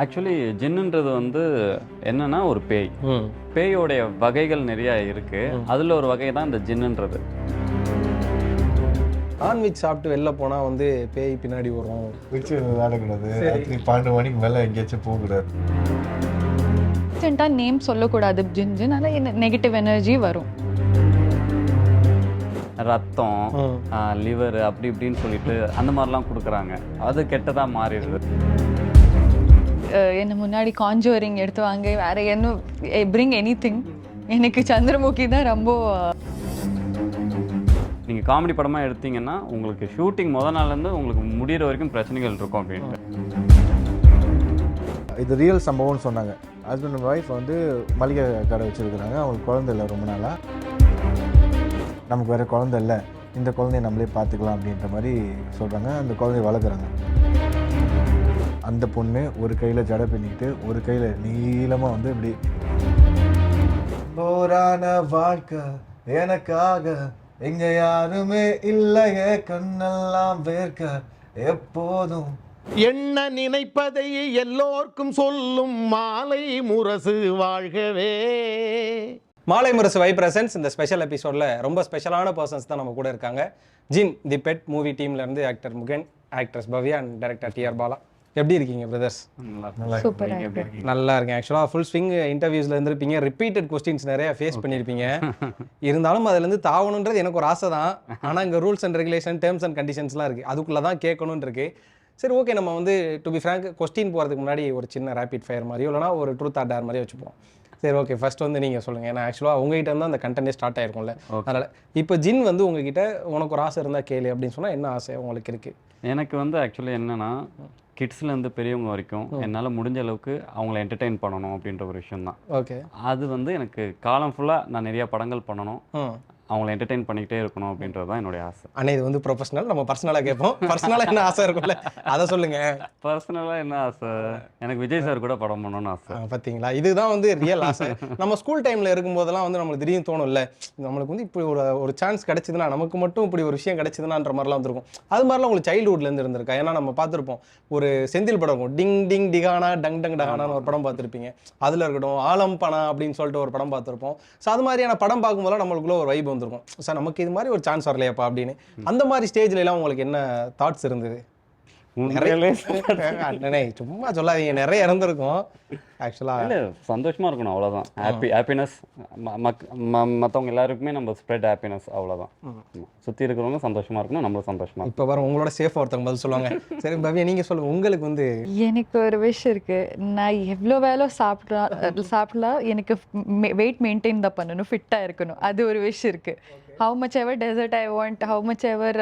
Actually ஜின்னுன்றது வந்து என்னன்னா ஒரு பேய். பேயோடைய வகைகள் நிறைய இருக்கு. அதுல ஒரு வகை தான் இந்த ஜின்னுன்றது. நான்வெஜ் சாப்பிட்டு வெளில போனால் வந்து பேய் பின்னாடி வரும். விளையாடக்கூடாது ராத்திரி பன்னெண்டு மணிக்கு மேலே எங்கேயாச்சும் போகக்கூடாது ரீசெண்டாக நேம் சொல்லக்கூடாது ஜின் ஜின். ஆனால் என்ன நெகட்டிவ் எனர்ஜி வரும். ரத்தம். லிவர் அப்படி இப்படின்னு சொல்லிட்டு அந்த மாதிரிலாம் கொடுக்குறாங்க. அது கெட்டதா மாறிடுது. என்ன முன்னாடி காஞ்சோரிங் எடுத்து வாங்க வேற என்ன பிரிங் எனி எனக்கு சந்திரமுகி தான் ரொம்ப நீங்க காமெடி படமா எடுத்தீங்கன்னா உங்களுக்கு ஷூட்டிங் முத நாள்ல இருந்து உங்களுக்கு முடியிற வரைக்கும் பிரச்சனைகள் இருக்கும் அப்படின்ட்டு. இது ரியல் சம்பவம்னு சொன்னாங்க. ஹஸ்பண்ட் அண்ட் ஒய்ஃப் வந்து மளிகை கடை வச்சுருக்குறாங்க. அவங்களுக்கு குழந்தை இல்லை ரொம்ப நாளாக நமக்கு வேறு குழந்தை இல்லை. இந்த குழந்தைய நம்மளே பார்த்துக்கலாம் அப்படின்ற மாதிரி சொல்கிறாங்க அந்த குழந்தைய வளர்க்குறாங்க. அந்த பொண்ணு ஒரு கையில் ஜடை பின்னிக்கிட்டு ஒரு கையில் நீளமாக வந்து இப்படி போரான வாழ்க்கை எனக்காக எங்க யாருமே இல்லையே கண்ணெல்லாம் வேர்க்க எப்போதும். என்ன நினைப்பதை எல்லோர்க்கும் சொல்லும் மாலை முரசு வாழ்கவே. மாலை முரசு வை பிரசன்ஸ் இந்த ஸ்பெஷல் எபிசோடில் ரொம்ப ஸ்பெஷலான பர்சன்ஸ் தான் நம்ம கூட இருக்காங்க. Jinn the pet movie டீம்லேருந்து actor Mugen actress Bhavya and director TR Bala. எப்படி இருக்கீங்க பிரதர்ஸ் நல்லா இருக்கேன். ஆக்சுவலாக ஃபுல் ஸ்விங் இன்டர்வியூஸில் இருந்திருப்பீங்க. ரிப்பீட்டட் கொஸ்டின்ஸ் நிறைய ஃபேஸ் பண்ணியிருப்பீங்க. இருந்தாலும் அதுலேருந்து தாவணுன்றது எனக்கு ஒரு ஆசை தான். ஆனால் இங்கே rules and regulation terms and கண்டிஷன்ஸ்லாம் இருக்குது அதுக்குள்ளே தான் கேட்கணும்னு இருக்கு. சரி ஓகே நம்ம வந்து டு பி ஃப்ரேங்க் கொஸ்டின் போகிறதுக்கு முன்னாடி ஒரு சின்ன ரேபிட் ஃபயர் மாதிரியோ இல்லைனா ஒரு ட்ரூத் ஆர் டேர் மாதிரியோ வச்சுப்போம். சரி ஓகே ஃபர்ஸ்ட் வந்து நீங்கள் சொல்லுங்கள் ஏன்னா ஆக்சுவலாக உங்ககிட்ட இருந்து அந்த கண்டென்ட் ஸ்டார்ட் ஆயிருக்கும்ல. அதனால் இப்போ ஜின் வந்து உங்ககிட்ட உனக்கு ஒரு ஆசை இருந்தால் கேளு அப்படின்னு சொன்னால் என்ன ஆசை உங்களுக்கு இருக்குது எனக்கு வந்து ஆக்சுவலி என்னன்னா கிட்ஸ்ல இருந்து பெரியவங்க வரைக்கும் என்னால முடிஞ்ச அளவுக்கு அவங்கள என்டர்டெயின் பண்ணணும் அப்படின்ற ஒரு விஷயம் தான் ஓகே. அது வந்து எனக்கு காலம் ஃபுல்லா நான் நிறைய படங்கள் பண்ணணும். அவங்கள என்டர்டெயின் பண்ணிக்கிட்டே இருக்கணும் அப்படின்றது தான் என்னுடைய ஆசை. அண்ணே இது வந்து ப்ரொஃபஷனல் நம்ம பர்சனலாக கேட்போம். பர்சனலாக என்ன ஆசை இருக்கும்ல? அதை சொல்லுங்கள் பர்சனலாக என்ன ஆசை? எனக்கு விஜய் சார் கூட படம் பண்ணணும்னு ஆசை. ஆ, பாத்தீங்களா? இதுதான் வந்து ரியல் ஆசை. நம்ம ஸ்கூல் டைம்ல இருக்கும்போதெல்லாம் வந்து நம்மளுக்கு திடீர்னு தோணும்ல நம்மளுக்கு வந்து இப்படி ஒரு ஒரு சான்ஸ் கிடைச்சதுன்னா நமக்கு மட்டும் இப்படி ஒரு விஷயம் கிடைச்சதுனான்ற மாதிரிலாம் வந்திருக்கும். அது மாதிரிலாம் உங்களுக்கு சைல்டுஹுட்ல இருந்து இருந்திருக்கா? ஏன்னா நம்ம பார்த்துருப்போம் ஒரு செந்தில் படம் இருக்கும். டிங் டிங் டிகானா டங் டங் டகானான்னு ஒரு படம் பார்த்துருப்பீங்க. அதுல இருக்கட்டும் ஆலம் பணா அப்படின்னு சொல்லிட்டு ஒரு படம் பார்த்துருப்போம். ஸோ அது மாதிரியான படம் பார்க்கும்போதெல்லாம் நம்மளுக்குள்ள ஒரு வைப் வந்திருக்கும். சார் நமக்கு இது மாதிரி ஒரு சான்ஸ் வரலையாப்பா அப்படின்னு. அந்த மாதிரி ஸ்டேஜ்ல எல்லாம் உங்களுக்கு என்ன தாட்ஸ் இருந்தது? அண்ணனே சும்மா சொல்லாதீங்க. நிறைய இறந்துருக்கும் ஆக்சுவலா இல்ல சந்தோஷமா இருக்கணும் அவ்வளவுதான். ஹாப்பி ஹாப்பினஸ் மற்றவங்க எல்லாருக்குமே நம்ம ஸ்ப்ரெட் ஹாப்பினஸ் அவ்வளவுதான். ஆமா. சுத்தி இருக்கிறவங்க சந்தோஷமா இருக்கணும் நம்மளும் சந்தோஷமா இருக்கணும். இப்போ வர உங்களோட சேஃப் ஒருத்தவங்க பதில் சொல்லுவாங்க. சரி பவ்யா நீங்க சொல்லுங்க. உங்களுக்கு வந்து எனக்கு ஒரு விஷ் இருக்கு. நான் எவ்வளோ வேலை சாப்பிட்றா சாப்பிடலாம் எனக்கு வெயிட் மெயின்டைன் தான் பண்ணணும் ஃபிட்டாக இருக்கணும். அது ஒரு விஷ் இருக்கு. How much ever dessert I want how much ever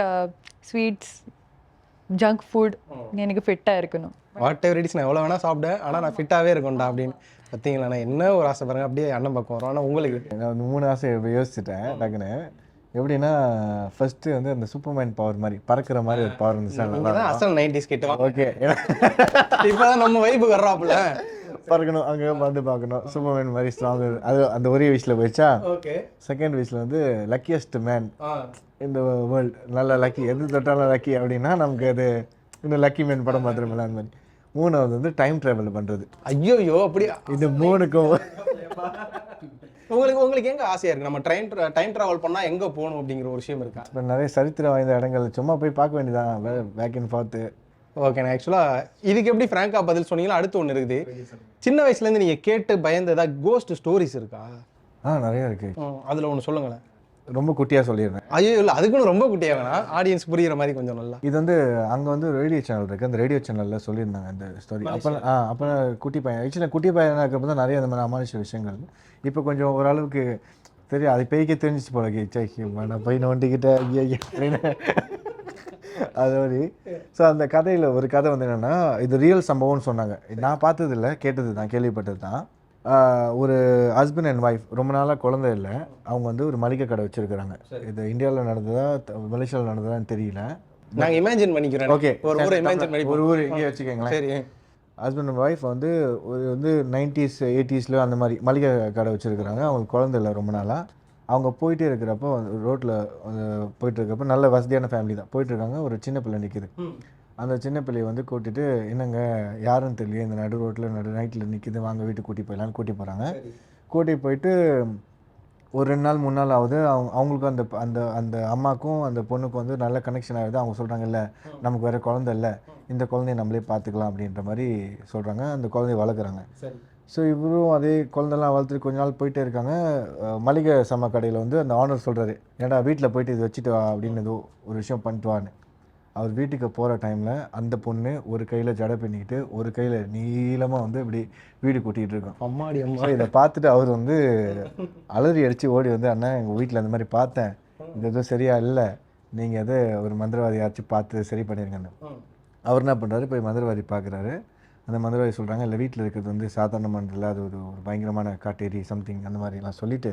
sweets junk food எனக்கு ஃபிட்டாக இருக்கணும். வாட் எவர் இட்ஸ் நான் எவ்வளோ வேணா சாப்பிட்டேன் ஆனால் நான் ஃபிட்டாகவே இருக்கணும்டா அப்படின்னு. பார்த்தீங்களா நான் என்ன ஒரு ஆசை பாருங்க அப்படியே அண்ணன் பக்கம் வரும். ஆனால் உங்களுக்கு? நான் மூணு ஆசை இப்ப யோசிச்சுட்டேன் டக்குன்னு. எப்படின்னா ஃபர்ஸ்ட் வந்து அந்த சூப்பர்மேன் பவர் மாதிரி பறக்கிற மாதிரி ஒரு பவர் இருந்துச்சு அசல் நைன்டிஸ் கிட்ட ஓகே இப்போதான் நம்ம வைப்பு வர்றாப்புல. பறக்கணும் அங்கே வந்து பார்க்கணும். சூப்பர்மேன் மாதிரி ஸ்ட்ராங் அது அந்த ஒரே விஷயத்தில் போயிடுச்சா? ஓகே செகண்ட் விஷயில் வந்து லக்கியஸ்ட் மேன் இந்த வேர்ல்டு நல்ல லக்கி எது தொட்டாலும் லக்கி அப்படின்னா நமக்கு அது இந்த லக்கி மேன் படம் பார்த்துருமில்ல அந்த மாதிரி. மூணாவது வந்து டைம் ட்ராவல் பண்ணுறது ஐயோ அப்படி. இது மூணுக்கும். உங்களுக்கு உங்களுக்கு எங்க ஆசையா இருக்கு? நம்ம ட்ரெயின் டைம் டிராவல் பண்ணா எங்க போகணும் அப்படிங்கிற ஒரு விஷயம் இருக்கா? இப்போ நிறைய சரித்திரம் வாய்ந்த இடங்கள். சும்மா போய் பார்க்க வேண்டியதான் பேக் அண்ட் ஃபார்த்து ஓகே நான் ஆக்சுவலாக இதுக்கு எப்படி ஃப்ராங்கா பதில் சொன்னீங்களா அடுத்து ஒன்று இருக்குது. சின்ன வயசுலேருந்து நீங்கள் கேட்டு பயந்த ஏதாவது கோஸ்ட் ஸ்டோரிஸ் இருக்கா? ஆ நிறைய இருக்குது அதுல ஒன்று சொல்லுங்களேன். ரொம்ப குட்டியாக சொல்லிடுறேன் ஐயோ இல்லை அதுக்குன்னு ரொம்ப குட்டியாக வேணாம் ஆடியன்ஸ் புரியுற மாதிரி கொஞ்சம் நல்லா. இது வந்து அங்கே வந்து ரேடியோ சேனல் இருக்குது அந்த ரேடியோ சேனலில் சொல்லியிருந்தாங்க அந்த ஸ்டோரி அப்போ ஆ அப்போ குட்டி பையன். ஆக்சுவலாக குட்டி பையனாக இருக்கப்போ தான் நிறைய அந்த மாதிரி அமானுஷ விஷயங்கள். இப்போ கொஞ்சம் ஓரளவுக்கு தெரியும் அது பேய்க்கே தெரிஞ்சிச்சு போல நான் போய் நோண்டிக்கிட்ட ஐயா அப்படின்னு. அது மாதிரி ஸோ அந்த கதையில் ஒரு கதை வந்து என்னென்னா இது ரியல் சம்பவம்னு சொன்னாங்க. நான் பார்த்தது இல்லை கேட்டது தான் கேள்விப்பட்டது தான். ஒரு ஹஸ்பண்ட் அண்ட் ஒய்ஃப் ரொம்ப நாளாக குழந்தை இல்லை. அவங்க வந்து ஒரு மளிகை கடை வச்சுருக்கிறாங்க. இது இந்தியாவில் நடந்ததா மலேசியாவில் நடந்ததான்னு தெரியல. நாங்க இமேஜின் பண்ணிக்கிறோம். ஓகே ஒரு ஊரை இமேஜின் பண்ணி ஒரு ஊர் இங்கே வச்சுக்கோங்களேன். சரி. ஹஸ்பண்ட் அண்ட் ஒய்ஃப் வந்து ஒரு வந்து நைன்டிஸ் எயிட்டிஸில் அந்த மாதிரி மளிகை கடை வச்சுருக்கிறாங்க. அவங்களுக்கு குழந்தை இல்லை ரொம்ப நாளாக அவங்க போயிட்டே இருக்கிறப்போ ரோட்டில் போயிட்டு இருக்கிறப்ப நல்ல வசதியான ஃபேமிலி தான். போயிட்டு இருக்காங்க. ஒரு சின்ன பிள்ளை நிற்கிது அந்த சின்ன பிள்ளையை வந்து கூட்டிட்டு என்னங்க யாரும் தெரியல இந்த நடு ரோட்டில் நடு நைட்டில் நிற்கிது வாங்க வீட்டுக்கு கூட்டி போயிடலான்னு கூட்டி போகிறாங்க கூட்டி போயிட்டு ஒரு ரெண்டு நாள் மூணு நாள் ஆகுது அவங்க அவங்களுக்கும் அந்த அந்த அந்த அம்மாக்கும் அந்த பொண்ணுக்கும் வந்து நல்ல கனெக்ஷன் ஆகுது. அவங்க சொல்கிறாங்க இல்லை நமக்கு வேறு குழந்தை இல்லை இந்த குழந்தைய நம்மளே பார்த்துக்கலாம் அப்படின்ற மாதிரி சொல்கிறாங்க அந்த குழந்தைய வளர்க்குறாங்க. ஸோ இவரும் அதே குழந்தைலாம் வளர்த்துட்டு கொஞ்ச நாள் போயிட்டே இருக்காங்க. மளிகை சாமா கடையில் வந்து அந்த ஆனர் சொல்கிறாரு ஏன்டா வீட்டில் போயிட்டு இது வச்சுட்டு வா அப்படின்னு ஏதோ ஒரு விஷயம் பண்ணிட்டு வான்னு. அவர் வீட்டுக்கு போகிற டைமில் அந்த பொண்ணு ஒரு கையில் ஜடை பின்னிக்கிட்டு ஒரு கையில் நீளமாக வந்து இப்படி வீடு கூட்டிகிட்டு இருக்கோம் அம்மாடி அம்மா. இதை பார்த்துட்டு அவர் வந்து அலறி அடித்து ஓடி வந்து அண்ணா எங்கள் வீட்டில் அந்த மாதிரி பார்த்தேன். இது எதுவும் சரியா இல்லை. நீங்கள் எதை ஒரு மந்திரவாதியாச்சும் பார்த்து சரி பண்ணிருங்கன்னு. அவர் என்ன பண்ணுறாரு போய் மந்திரவாதி பார்க்குறாரு. அந்த மந்திரவாதி சொல்கிறாங்க இல்லை வீட்டில் இருக்கிறது வந்து சாதாரணமானதில்ல அது ஒரு ஒரு பயங்கரமான காட்டேரி சம்திங் அந்த மாதிரிலாம் சொல்லிட்டு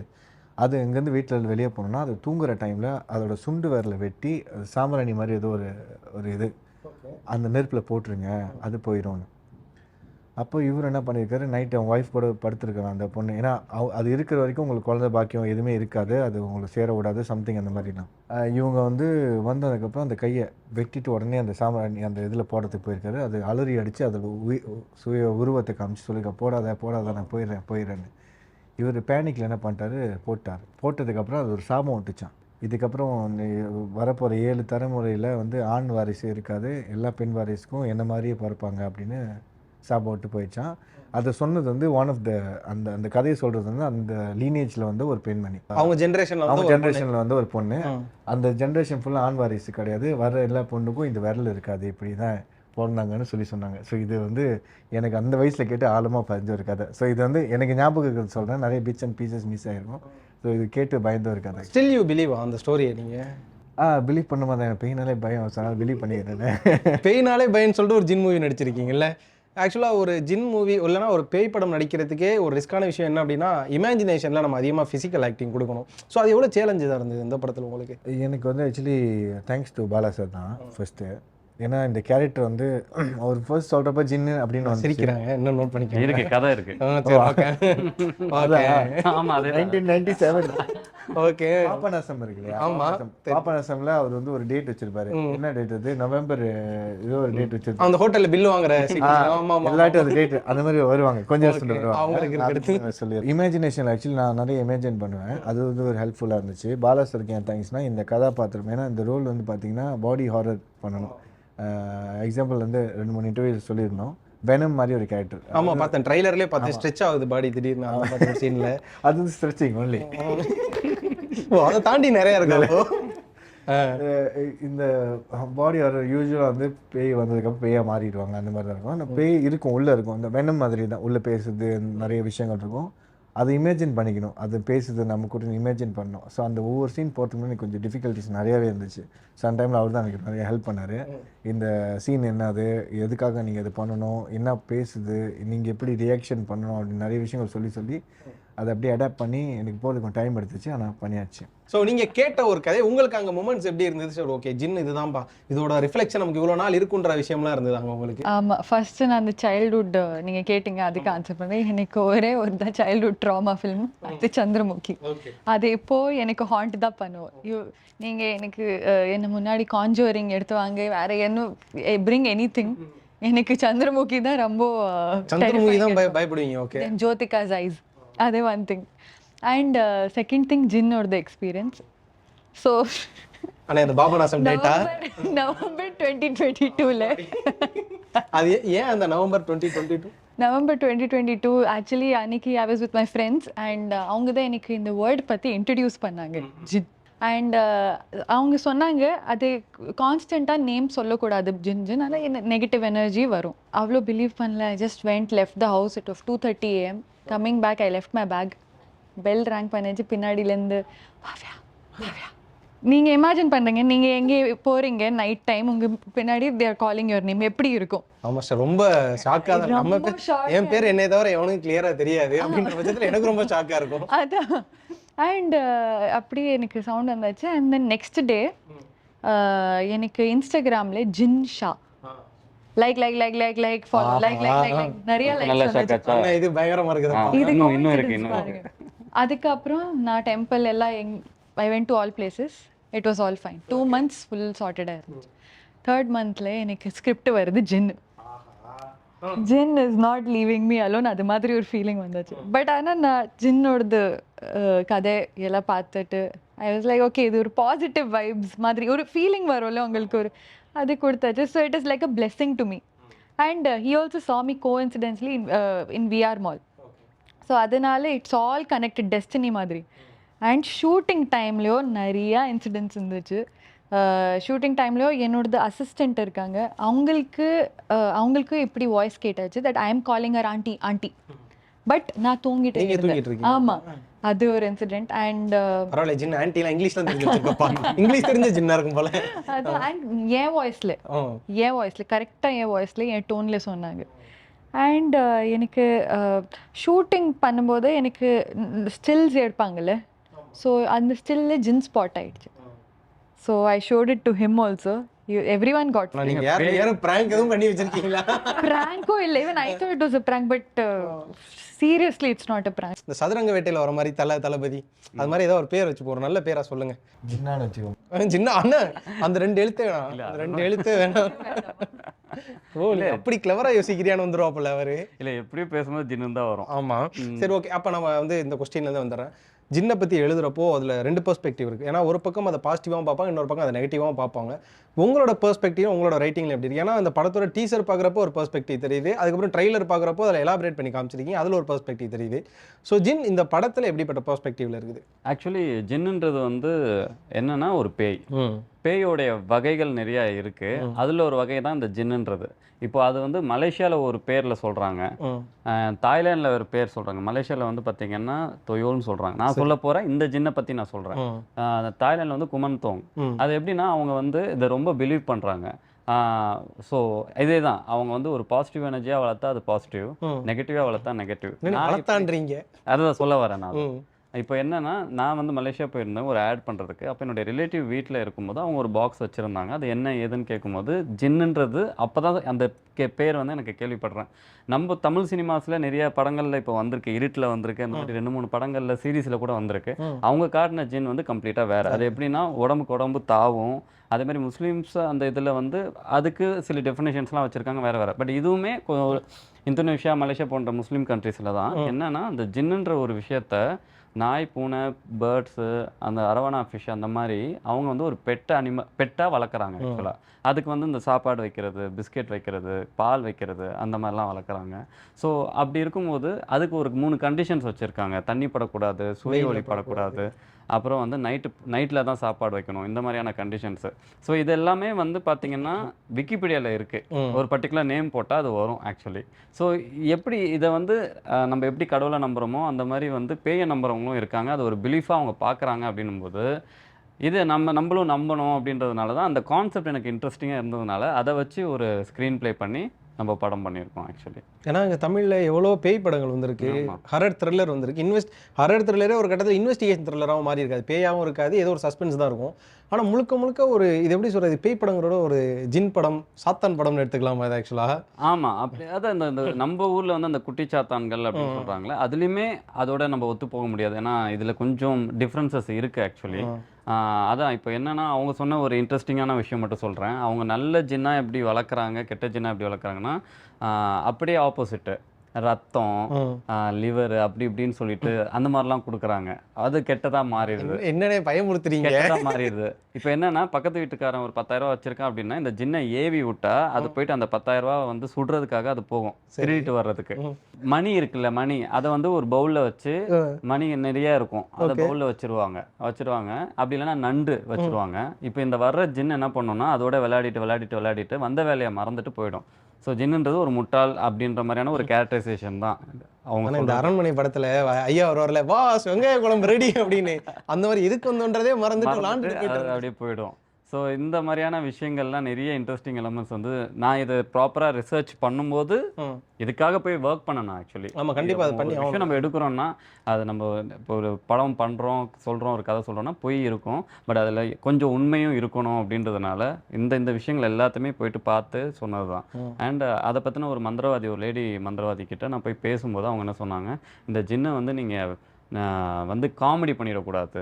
அது இங்கேருந்து வீட்டில் வெளியே போனோம்னா அது தூங்குற டைமில் அதோட சுண்டு விரலை வெட்டி அது சாம்பிராணி மாதிரி ஏதோ ஒரு ஒரு இது. அந்த நெருப்பில் போட்டுருங்க அது போயிடும்னு. அப்போ இவர் என்ன பண்ணியிருக்காரு நைட் அவங்க ஒய்ஃப் கூட படுத்துருக்காங்க அந்த பொண்ணு. ஏன்னா அவ- அது இருக்கிற வரைக்கும் உங்களுக்கு குழந்தை பாக்கியம் எதுவுமே இருக்காது அது உங்களுக்கு சேர விடாது சம்திங் அந்த மாதிரிலாம் இவங்க வந்து வந்ததுக்கப்புறம் அந்த கையை வெட்டிட்டு உடனே அந்த சாம்பிராணி அந்த இதில் போடுறதுக்கு போயிருக்காரு. அது அலறி அடித்து அதோட உயி சுய உருவத்தை காமிச்சு சொல்லியிருக்க போடாத போடாத நான் போயிடுறேன் போயிடுறேன்னு. இவர் பேனிக்கில் என்ன பண்ணிட்டாரு? போட்டார். போட்டதுக்கப்புறம் அது ஒரு சாபம் விட்டுச்சான் இதுக்கப்புறம் வரப்போகிற ஏழு தலைமுறையில் வந்து ஆண் வாரிசு இருக்காது எல்லா பெண் வாரிசுக்கும் என்ன மாதிரியே பிறப்பாங்க அப்படின்னு சாபம் விட்டு போயிடுச்சான் அதை சொன்னது வந்து ஒன் ஆஃப் த அந்த அந்த கதையை சொல்கிறது வந்து அந்த லீனேஜில் வந்து ஒரு பெண்மணி. அவங்க ஜென்ரேஷன்ல அவங்க. ஜென்ரேஷனில் வந்து ஒரு பொண்ணு. அந்த ஜென்ரேஷன் ஃபுல்லாக ஆண் வாரிசு கிடையாது. வர எல்லா பொண்ணுக்கும் இந்த விரல் இருக்காது இப்படி தான் பிறந்தாங்கன்னு சொல்லி சொன்னாங்க. ஸோ இது வந்து எனக்கு அந்த வயசில் கேட்டு ஆழமாக பதிஞ்ச ஒரு கதை. ஸோ இது வந்து எனக்கு ஞாபகம் இருக்கிறது சொல்கிறேன் நிறைய பிச் அண்ட் பீசஸ் மிஸ் ஆகிருக்கும் ஸோ இது கேட்டு பயந்த ஒரு கதை. ஸ்டில் யூ பிலீவ் அந்த ஸ்டோரியை நீங்க? ஆ பிலீவ் பண்ண மாதிரி பெயினாலே பயம். சொன்னால் பிலீவ் பண்ணிடுறேன். பேய்னாலே பயன்னு சொல்லிட்டு ஒரு ஜின் மூவி நடிச்சிருக்கீங்கல்ல? ஆக்சுவலாக ஒரு ஜின் மூவி இல்லைனா ஒரு பேய் படம் நடிக்கிறதுக்கே ஒரு ரிஸ்கான விஷயம் என்ன அப்படின்னா இமேஜினேஷனில் நம்ம அதிகமாக ஃபிசிக்கல் ஆக்டிங் கொடுக்கணும். ஸோ அது எவ்வளோ சேலஞ்சு இருந்தது இந்த படத்தில் உங்களுக்கு? எனக்கு வந்து actually thanks to Bala sir தான் ஃபர்ஸ்ட்டு ஏன்னா இந்த கேரக்டர் வந்து அவர் ஃபர்ஸ்ட் சொல்கிறப்ப ஜின்னு அப்படின்னு சிரிக்கிறாங்க. என்ன நோட் பண்ணிக்கிறேன் இருக்கு கதை இருக்கு. சரி ஓகே ஓகே ஆமா அதே nineteen ninety seven okay Papanasam இருக்கு இல்லையா? ஆமா. பாபநாசம். பாபநாசம்ல அவர் வந்து ஒரு டேட் வச்சிருப்பாரு. என்ன டேட் அது? நவம்பர் ஏதோ ஒரு டேட் வச்சிருப்பாரு. அந்த ஹோட்டலில் பில் வாங்குற scene. ஆமா ஆமா. எல்லாட்டும் அந்த டேட் அந்த மாதிரி வருவாங்க. கொஞ்சம் வருஷத்துல அவங்களுக்கு வருவாங்க சொல்லி இமேஜினேஷன் ஆக்சுவலி நான் நிறைய இமேஜின் பண்ணுவேன். அது வந்து ஒரு ஹெல்ப்ஃபுல்லாக இருந்துச்சு. பாலா சாருக்கு என் தேங்க்ஸ்னா இந்த கதாபாத்திரம். ஏன்னா இந்த ரோல் வந்து பார்த்தீங்கன்னா பாடி ஹாரர் பண்ணணும். எக்ஸாம்பிள் வந்து ரெண்டு மூணு இன்டர்வியூ சொல்லியிருந்தோம். வெனம் மாதிரி ஒரு கேரக்டர் ஆமா பார்த்தேன். ட்ரைலர்லேயே பார்த்தேன். ஸ்ட்ரெச் ஆகுது பாடி திடீர்னு. அந்த மாதிரி சீனில் அது வந்து ஸ்ட்ரெச்சிங் ஒன்லி ஓ அதை தாண்டி நிறைய இருக்கு இந்த பாடி வர யூஸ்வலாக வந்து பேய் வந்ததுக்கப்புறம் பேயாக மாறிடுவாங்க. அந்த மாதிரி தான் இருக்கும். அந்த பேய் இருக்கும் உள்ளே இருக்கும். அந்த வெனம் மாதிரி தான் உள்ளே பேசுறது நிறைய விஷயங்கள் இருக்கும். அதை இமேஜின் பண்ணிக்கணும். அது பேசுறது நம்ம கூட இமேஜின் பண்ணணும். ஸோ அந்த ஒவ்வொரு சீன் போகிறதுக்கு முன்னாடி கொஞ்சம் டிஃபிகல்ட்டிஸ் நிறையாவே இருந்துச்சு. சம் டைமில் அவர் தான் எனக்கு நிறைய ஹெல்ப் பண்ணார். இந்த சீன் என்னது? எதுக்காக நீங்கள் இது பண்ணணும்? என்ன பேசுது? நீங்கள் எப்படி ரியாக்ஷன் பண்ணணும்? அப்படின்னு நிறைய விஷயங்கள் சொல்லி சொல்லி அதை அப்படியே அடாப்ட் பண்ணி எனக்கு போகிறதுக்கு டைம் எடுத்துச்சு ஆனால் பண்ணியாச்சு. ஸோ நீங்க கேட்ட ஒரு கதை உங்களுக்கு அங்க மூமெண்ட்ஸ் எப்படி இருந்தது? சார் ஓகே ஜின் இதுதான்ப்பா இதோட ரிஃப்ளெக்ஷன் நமக்கு இவ்வளோ நாள் இருக்குன்ற விஷயம்லாம் இருந்தது அங்க உங்களுக்கு? ஆமாம் ஃபஸ்ட்டு நான் அந்த சைல்ட்ஹுட் நீங்கள் கேட்டிங்க அதுக்கு ஆன்சர் பண்ணேன். எனக்கு ஒரே ஒரு தான் சைல்ட்ஹுட் ட்ராமா ஃபிலிம் அது சந்திரமுகி. ஓகே அது இப்போ எனக்கு ஹாண்ட் தான் பண்ணுவோம் யூ நீங்கள் எனக்கு என்ன முன்னாடி காஞ்சோரிங் எடுத்து வாங்க வேற என்ன பிரிங் எனி திங் எனக்கு சந்திரமுகி தான் ரொம்ப சந்திரமுகி தான் பயப்படுவீங்க ஓகே தென் ஜோதிகாஸ் அதே one thing and second thing ஜின்னோட experience so ஆனா இந்த பாபநாசம் டேட்டா நவம்பர் டுவெண்ட்டி டுவெண்ட்டி டூவில் அது ஏ- ஏன் அந்த November twenty twenty two November twenty twenty two actually அன்னைக்கு I was with my friends and அவங்க தான் எனக்கு இந்த வேர்ட் பற்றி இன்ட்ரடியூஸ் பண்ணாங்க. அண்ட் அவங்க சொன்னாங்க அது கான்ஸ்டண்ட்டாக நேம் சொல்லக்கூடாது ஜின் ஜின் ஆனால் நெகட்டிவ் எனர்ஜி வரும். அவ்வளோ பிலீவ் பண்ணல. Just went left the house it off two thirty AM coming back I left my bag bell rang பண்ணிச்சு பின்னாடியிலேருந்து பாவ்யா பாவ்யா நீங்கள் இமேஜின் பண்ணுறீங்க நீங்கள் எங்கே போகிறீங்க நைட் டைம் உங்கள் பின்னாடி தேர் காலிங் யுவர் நேம் எப்படி இருக்கும்? ஆமா சார் ரொம்ப ஷாக்கா தான். நம்ம என் பேர் என்னை தவிர எவனுக்கும் கிளியரா தெரியாது அப்படின்ற பட்சத்துல எனக்கு ரொம்ப ஷாக்கா இருக்கும். அதான். அண்ட் அப்படியே எனக்கு சவுண்ட் வந்தாச்சு. அண்ட் தென் நெக்ஸ்ட் டே எனக்கு இன்ஸ்டாகிராம்ல Jinn Shah. Like like like like like follow like like like like நிறைய லைக் ஆனா இது பயங்கரமா இருக்குது. இது இன்னும் இன்னும் இருக்கு இன்னும். இருக்கு. அதுக்கப்புறம் நான் டெம்பிள் எல்லாம் young I went to all places it was all fine two months full சார்ட்டடாக இருந்துச்சு. தேர்ட் மந்த்ல எனக்கு ஸ்கிரிப்ட் வருது Jinn Jinn is not leaving me alone அது மாதிரி ஒரு ஃபீலிங் வந்துச்சு. பட் ஆனால் நான் ஜின்னோடது கதை எல்லாம் பார்த்துட்டு ஐ வாஸ் லைக் ஓகே இது ஒரு பாசிட்டிவ் வைப்ஸ் மாதிரி ஒரு ஃபீலிங் வரும்ல உங்களுக்கு ஒரு அது கொடுத்தாச்சு. So it is like a blessing to me. And he also saw me go incidentally in VR mall so அதனால இட்ஸ் ஆல் கனெக்டட் டெஸ்டினி மாதிரி. அண்ட் ஷூட்டிங் டைம்லேயோ நிறையா இன்சிடென்ட்ஸ் இருந்துச்சு. ஷூட்டிங் டைம்லேயோ என்னோடது அசிஸ்டண்ட் இருக்காங்க. அவங்களுக்கு அவங்களுக்கு இப்படி வாய்ஸ் கேட்டாச்சு that I am calling her aunty aunty but நான் தூங்கிட்டே நீங்க இருந்தேன். தூங்கிட்டு இருக்கீங்க. ஆமா. அது ஒரு இன்சிடென்ட் அண்ட் பரவாயில்ல ஜின் ஆன்டிலாம் இங்கிலீஷ்ல தெரிஞ்சு வச்சிருக்கப்பா இங்கிலீஷ் தெரிஞ்ச ஜின்னா இருக்கும் போல. அது என் வாய்ஸ்ல என் வாய்ஸில் கரெக்டாக என் வாய்ஸில் என் டோனில் சொன்னாங்க. அண்ட் எனக்கு ஷூட்டிங் பண்ணும்போது எனக்கு ஸ்டில்ஸ் எடுப்பாங்கல்ல. ஸோ அந்த ஸ்டில்ல ஜின் ஸ்பாட் ஆயிடுச்சு. So I showed it to him also everyone got நீங்க யாரும் யாரும் பிராங்க் எதுவும் பண்ணி வச்சிருக்கீங்களா? ப்ராங்கோ இல்லை. Even I thought it was a prank but seriously it's not a prank இந்த சதுரங்க வேட்டையில வர மாதிரி தல தளபதி அது மாதிரி ஏதோ ஒரு பேர் வச்சு போறோம் நல்ல பேரா சொல்லுங்க. ஜின்னான்னு வச்சுக்கோ அஹ் சின்ன அண்ணன் அந்த ரெண்டு எழுத்தே வேணாம். அந்த ரெண்டு எழுத்தே வேணாம். ஓ நீ அப்படி கிளவரா யோசிக்கிறியான்னு வந்துருவாப்புல அவரு. இல்லை எப்படியும் பேசும்போது ஜின்னு தான் வரும். ஆமா. சரி ஓகே அப்ப நம்ம வந்து இந்த கொஸ்டின்ல இருந்து வந்துடுறேன். ஜின்னை பற்றி எழுதுறப்போ அதில் ரெண்டு பெர்ஸ்பெக்டிவ் இருக்குது ஏன்னா ஒரு பக்கம் அதை பாசிட்டிவாகவும் பார்ப்பாங்க இன்னொரு பக்கம் அதை நெகட்டிவாகவும் பார்ப்பாங்க. உங்களோட பெர்ஸ்பெக்டிவ் உங்களோட ரைட்டிங்ல எப்படி இருக்கு? ஏன்னா அந்த படத்தோட டீசர் பார்க்குறப்போ ஒரு பெர்ஸ்பெக்டிவ் தெரியுது. அதுக்கப்புறம் ட்ரைலர் பார்க்குறப்போ அதில் எலாபரேட் பண்ணி காமிச்சிருக்கீங்க. அதுல ஒரு பெர்ஸ்பெக்டிவ் தெரியுது. ஸோ ஜின் இந்த படத்துல எப்படிப்பட்ட பெர்ஸ்பெக்டிவ்ல இருக்குது? ஆக்சுவலி ஜின்னுன்றது வந்து என்னன்னா ஒரு பேய். பேயோடைய வகைகள் நிறைய இருக்கு. அதுல ஒரு வகை தான் இந்த ஜின்னுன்றது. இப்போ அது வந்து மலேசியால ஒரு பேர்ல சொல்றாங்க. தாய்லாந்துல ஒரு பேர் சொல்றாங்க. மலேசியால வந்து பாத்தீங்கன்னா தொயோல்னு சொல்றாங்க. நான் சொல்ல போறேன் இந்த ஜின்னை பத்தி நான் சொல்றேன். தாய்லாந்துல வந்து குமன்தோங். ம். அது எப்படின்னா அவங்க வந்து இதை ரொம்ப பிலீவ் பண்றாங்க. ஸோ இதே தான் அவங்க வந்து ஒரு பாசிட்டிவ் எனர்ஜியாக வளர்த்தா அது பாசிட்டிவ். நெகட்டிவாக வளர்த்தா நெகட்டிவ் வளர்த்தான்றீங்க. அதான் சொல்ல வரேன் நான். இப்போ என்னன்னா நான் வந்து மலேசியா போயிருந்தேன் ஒரு ஆட் பண்ணுறதுக்கு அப்போ என்னுடைய ரிலேட்டிவ் வீட்டில் இருக்கும்போது அவங்க ஒரு பாக்ஸ் வச்சுருந்தாங்க. அது என்ன ஏதுன்னு கேட்கும்போது ஜின்னுன்றது அப்போ தான் அந்த கே பேர் வந்து எனக்கு கேள்விப்படுறேன். நம்ம தமிழ் சினிமாஸில் நிறைய படங்களில் இப்போ வந்திருக்கு. இருட்டில் வந்திருக்கு. அந்த மாதிரி ரெண்டு மூணு படங்களில் சீரீஸில் கூட வந்திருக்கு. அவங்க காட்டின ஜின் வந்து கம்ப்ளீட்டாக வேறு. அது எப்படின்னா உடம்புக்கு உடம்பு தாவும் அதே மாதிரி முஸ்லீம்ஸ் அந்த இதில் வந்து அதுக்கு சில டெஃபினேஷன்ஸ்லாம் வச்சுருக்காங்க வேறு வேறு. பட் இதுவுமே இந்தோனேஷியா மலேசியா போன்ற முஸ்லீம் கண்ட்ரீஸில் தான் என்னன்னா அந்த ஜின்னுன்ற ஒரு விஷயத்த நாய் பூனை பேர்ட்ஸு அந்த அரவணா ஃபிஷ் அந்த மாதிரி அவங்க வந்து ஒரு பெட்ட அனிம பெட்டாக வளர்க்குறாங்க ஆக்சுவலாக அதுக்கு வந்து இந்த சாப்பாடு வைக்கிறது பிஸ்கெட் வைக்கிறது பால் வைக்கிறது அந்த மாதிரிலாம் வளர்க்குறாங்க. ஸோ அப்படி இருக்கும்போது அதுக்கு ஒரு மூணு கண்டிஷன்ஸ் வச்சுருக்காங்க. தண்ணி படக்கூடாது சூரிய ஒளி படக்கூடாது. அப்புறம் வந்து நைட்டு நைட்டில் தான் சாப்பாடு வைக்கணும் இந்த மாதிரியான கண்டிஷன்ஸு ஸோ இது எல்லாமே வந்து பார்த்தீங்கன்னா விக்கிபீடியாவில் இருக்குது. ஒரு பர்டிகுலர் நேம் போட்டால் அது வரும் ஆக்சுவலி ஸோ எப்படி இதை வந்து நம்ம எப்படி கடவுளை நம்புகிறோமோ அந்த மாதிரி வந்து பேயை நம்புறவங்களும் இருக்காங்க. அது ஒரு பிலீஃபாக அவங்க பார்க்குறாங்க அப்படின்னும்போது இது நம்ம நம்மளும் நம்பணும் அப்படின்றதுனால தான் அந்த கான்செப்ட் எனக்கு இன்ட்ரெஸ்டிங்காக இருந்ததுனால அதை வச்சு ஒரு ஸ்க்ரீன் ப்ளே பண்ணி நம்ம படம் பண்ணியிருக்கோம் ஆக்சுவலி ஏன்னா இங்க தமிழ்ல எவ்வளோ பேய் படங்கள் வந்திருக்கு. ஹரர் த்ரில்லர் வந்திருக்கு. இன்வெஸ்ட் ஹரர் த்ரில்லரே ஒரு கட்டத்தில் இன்வெஸ்டிகேஷன் த்ரில்லராகவும் மாறி இருக்காது. பேயாகவும் இருக்காது. ஏதோ ஒரு சஸ்பென்ஸ் தான் இருக்கும். ஆனா முழுக்க முழுக்க ஒரு இது எப்படி சொல்றது? பேய் படங்களோட ஒரு ஜின் படம் சாத்தான் படம்னு எடுத்துக்கலாமா இது ஆக்சுவலாக ஆமாம் அப்படி அதான் இந்த இந்த நம்ம ஊரில் வந்து அந்த குட்டிச்சாத்தான்கள் அப்படின்னு சொல்கிறாங்களே அதுலேயுமே அதோட நம்ம ஒத்து போக முடியாது. ஏன்னா இதில் கொஞ்சம் டிஃப்ரென்சஸ் இருக்குது ஆக்சுவலி அதான் இப்போ என்னன்னா அவங்க சொன்ன ஒரு இன்ட்ரெஸ்டிங்கான விஷயம் மட்டும் சொல்கிறேன் அவங்க நல்ல ஜின்னா எப்படி வளர்க்குறாங்க கெட்ட ஜின்னா எப்படி வளர்க்குறாங்கன்னா அப்படியே ஆப்போசிட்டு ரத்தம் லிவர் அப்படி இப்படின்னு சொல்லிட்டு அந்த மாதிரிலாம் கொடுக்குறாங்க. அது கெட்டதா மாறிடுது. என்னன்னே பயமுறுத்துறீங்க? கெட்டதா மாறிடுது. இப்போ என்னன்னா பக்கத்து வீட்டுக்காரன் ஒரு பத்தாயிரம் ரூபாய் வச்சிருக்கான் அப்படின்னா இந்த ஜின்னை ஏவி விட்டா அது போயிட்டு அந்த பத்தாயிரம் ரூபாய் வந்து சுடுறதுக்காக அது போகும். திருடிட்டு வர்றதுக்கு. மணி இருக்குல்ல மணி. அதை வந்து ஒரு பவுல்ல வச்சு மணி நிறைய இருக்கும். அதை பவுல்ல வச்சிருவாங்க. வச்சிருவாங்க. அப்படி இல்லைன்னா நண்டு வச்சிருவாங்க. இப்போ இந்த வர்ற ஜின் என்ன பண்ணும்னா அதோட விளையாடிட்டு விளையாடிட்டு விளையாடிட்டு வந்த வேலையை மறந்துட்டு போயிடும். ஸோ ஜின்னுன்றது ஒரு முட்டாள் அப்படின்ற மாதிரியான ஒரு கேரக்டரைசேஷன் தான் அவங்க இந்த. அரண்மனை படத்துல ஐயா வருவார்ல வா வெங்காய குழம்பு ரெடி அப்படின்னு. அந்த மாதிரி எதுக்கு வந்தோன்றதே மறந்துட்டு அது அப்படியே போயிடும். ஸோ இந்த மாதிரியான விஷயங்கள்லாம் நிறைய இன்ட்ரெஸ்டிங் எலமெண்ட்ஸ் வந்து நான் இதை ப்ராப்பராக ரிசர்ச் பண்ணும்போது. இதுக்காக போய் ஒர்க் பண்ணணும் ஆக்சுவலி ஆமா, கண்டிப்பா அது பண்ணி விஷயம் நம்ம எடுக்கிறோம்னா அது நம்ம இப்போ ஒரு படம் பண்ணுறோம் சொல்கிறோம் ஒரு கதை சொல்கிறோம்னா பொய் இருக்கும். பட் அதில் கொஞ்சம் உண்மையும் இருக்கணும் அப்படின்றதுனால இந்த இந்த விஷயங்கள் எல்லாத்தையுமே போயிட்டு பார்த்து சொன்னது தான் அண்ட் அதை பற்றின ஒரு மந்திரவாதி ஒரு லேடி மந்திரவாதி கிட்ட நான் போய் பேசும்போது அவங்க என்ன சொன்னாங்க இந்த ஜின்னை வந்து நீங்கள் வந்து காமெடி பண்ணிடக்கூடாது.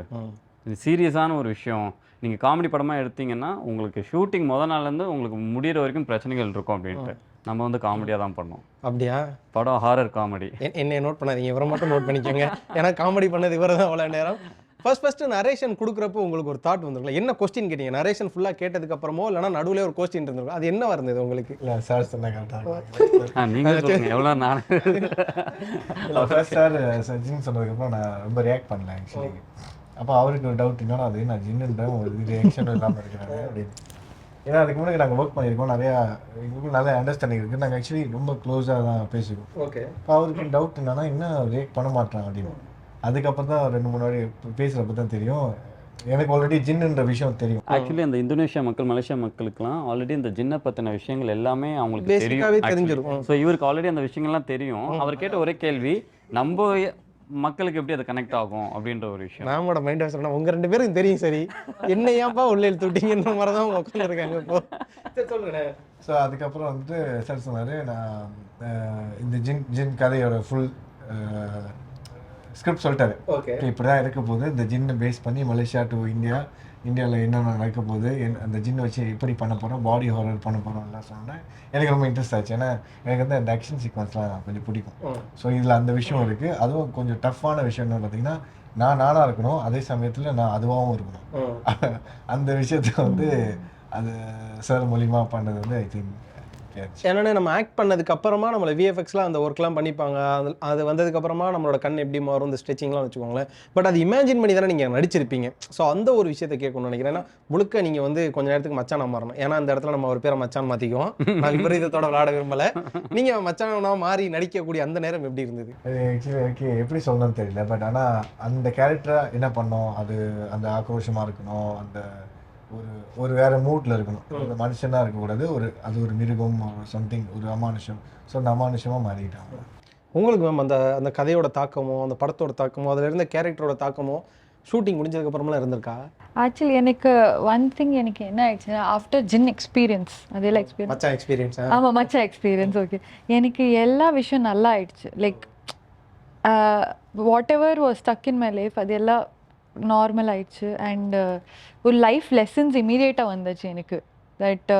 சீரியஸான ஒரு விஷயம். நீங்கள் காமெடி படமாக எடுத்தீங்கன்னா உங்களுக்கு ஷூட்டிங் முத நாள்லேருந்து உங்களுக்கு முடியிற வரைக்கும் பிரச்சனைகள் இருக்கும் அப்படின்ட்டு. நம்ம வந்து காமெடியாக தான் பண்ணோம். அப்படியா? படம் ஹாரர் காமெடி என்- என்னைய நோட் பண்ணாதீங்க. இவரை மட்டும் நோட் பண்ணிக்கோங்க. ஏன்னா காமெடி பண்ணது இவரை தான் அவ்வளோ நேரம். ஃபர்ஸ்ட் ஃபஸ்ட்டு நரேஷன் கொடுக்குறப்போ உங்களுக்கு ஒரு தாட் வந்துருக்கலாம் என்ன கொஸ்டின் கேட்டீங்க? நரேஷன் ஃபுல்லாக கேட்டதுக்கு அப்புறமோ இல்லைனா நடுவில் ஒரு கொஸ்டின் இருந்திருக்கும். அது என்ன இருந்தது உங்களுக்கு? இல்லை சார் சொன்ன கரெக்டாக நீங்கள் எவ்வளோ நான் இல்லை ஃபர்ஸ்ட் சார் ஜின் சொன்னதுக்கப்புறம் நான் ரொம்ப ரியாக்ட் பண்ணல ஆக்சுவலி அப்போ அவருக்கு ஒரு டவுட் என்னன்னா அது? நான் ஜின்னுன்றேன் ஒரு ரியாக்ஷன் இல்லாமல் இருக்கிறாங்க அப்படின்னு. ஏன்னா அதுக்கு முன்னாடி நாங்கள் ஒர்க் பண்ணியிருக்கோம் நிறையா எங்களுக்கும் நிறைய அண்டர்ஸ்டாண்டிங் இருக்குது நாங்கள் ஆக்சுவலி ரொம்ப க்ளோஸாக தான் பேசிக்குவோம் ஓகே இப்போ அவருக்கு டவுட் என்னன்னா என்ன ரியாக்ட் பண்ண மாட்டாங்க அப்படின்னு. அதுக்கப்புறம் தான் ரெண்டு மூணு வாட்டி பேசுகிறப்ப தான் தெரியும். எனக்கு ஆல்ரெடி ஜின்னுன்ற விஷயம் தெரியும். ஆக்சுவலி அந்த இந்தோனேஷியா மக்கள் மலேசியா மக்களுக்குலாம் ஆல்ரெடி இந்த ஜின்னை பற்றின விஷயங்கள் எல்லாமே அவங்களுக்கு தெரியும் தெரிஞ்சிருக்கும். ஸோ இவருக்கு ஆல்ரெடி அந்த விஷயங்கள்லாம் தெரியும். அவர் கேட்ட ஒரே கேள்வி நம்ம மக்களுக்கு எப்படி அது கனெக்ட் ஆகும் அப்படின்ற ஒரு விஷயம். நாமோட மைண்ட் வாஷ் பண்ணா உங்க ரெண்டு பேரும் தெரியும் சரி. என்ன ஏன்ப்பா உள்ள இழுத்து விட்டீங்கன்ற மாதிரி தான் அவங்க உட்காந்துருக்காங்க இப்போ. சரி சொல்லுங்க. ஸோ அதுக்கப்புறம் வந்துட்டு சார் சொன்னார் நான் இந்த ஜின் ஜின் கதையோட ஃபுல் ஸ்கிரிப்ட் சொல்லிட்டாரு. இப்படி தான் இருக்க போகுது இந்த ஜின்னை பேஸ் பண்ணி மலேசியா டு இந்தியா இந்தியாவில் என்னென்ன நடக்க போகுது என் அந்த ஜின்னை வச்சு எப்படி பண்ண போகிறோம் பாடி ஹாரர் பண்ண போகிறோம் எல்லாம் சொன்னேன். எனக்கு ரொம்ப இன்ட்ரெஸ்ட் ஆச்சு. ஏன்னா எனக்கு வந்து அந்த ஆக்ஷன் சீக்வன்ஸ்லாம் கொஞ்சம் பிடிக்கும். ஸோ இதில் அந்த விஷயம் இருக்குது அதுவும் கொஞ்சம் டஃப்பான விஷயம் என்ன பார்த்தீங்கன்னா நான் நானாக இருக்கணும் அதே சமயத்தில் நான் அதுவாகவும் இருக்கணும். அந்த விஷயத்த வந்து அது சார் மூலிமா பண்ணது வந்து ஐ திங்க் என்னன்னா நம்ம ஆக்ட் பண்ணதுக்கு அப்புறமா நம்மள விஎஃப்எக்ஸ்லாம் அந்த ஒர்க்லாம் பண்ணிப்பாங்க. அது அது வந்ததுக்கு அப்புறமா நம்மளோட கண் எப்படி மாறும் இந்த ஸ்ட்ரெச்சிங்லாம் வச்சுக்கோங்களேன். பட் அது இமேஜின் பண்ணி தானே நீங்கள் நடிச்சிருப்பீங்க. ஸோ அந்த ஒரு விஷயத்தை கேட்கணும்னு நினைக்கிறேன். ஏன்னா முழுக்க நீங்கள் வந்து கொஞ்ச நேரத்துக்கு மச்சானா மாறணும். ஏன்னா அந்த இடத்துல நம்ம ஒரு பேரை மச்சான் மாற்றிக்குவோம் நான் விபரீதத்தோட விளையாட விரும்பல. நீங்கள் மச்சானா மாறி நடிக்கக்கூடிய அந்த நேரம் எப்படி இருந்தது? எப்படி சொல்லணும்னு தெரியல. பட் ஆனால் அந்த கேரக்டரை என்ன பண்ணோம்? அது அந்த ஆக்ரோஷமாக இருக்கணும். அந்த ஒரு ஒரு வேற மூட்ல இருக்கணும். ஒரு மனுஷனாக இருக்கக்கூடாது ஒரு அது ஒரு மிருகம் ஒரு சம்திங் ஒரு அமானுஷம். ஸோ அந்த அமானுஷமாக மாறிட்டாங்க உங்களுக்கு மேம் அந்த அந்த கதையோட தாக்கமோ அந்த படத்தோட தாக்கமோ அதில் இருந்த கேரக்டரோட தாக்கமோ ஷூட்டிங் முடிஞ்சதுக்கு அப்புறமெல்லாம் இருந்திருக்கா? ஆக்சுவலி எனக்கு ஒன் திங் எனக்கு என்ன ஆயிடுச்சுன்னா ஆஃப்டர் ஜின் எக்ஸ்பீரியன்ஸ் அதெல்லாம் எக்ஸ்பீரியன்ஸ் மச்சான் எக்ஸ்பீரியன்ஸ் ஆமா மச்சா எக்ஸ்பீரியன்ஸ் ஓகே எனக்கு எல்லா விஷயம் நல்லா ஆயிடுச்சு. Like whatever was stuck in my life அது எல்லாம் நார்மல் ஆயிடுச்சு. அண்ட் ஒரு லைஃப் லெசன்ஸ் இமீடியட்டாக வந்துச்சு எனக்கு. That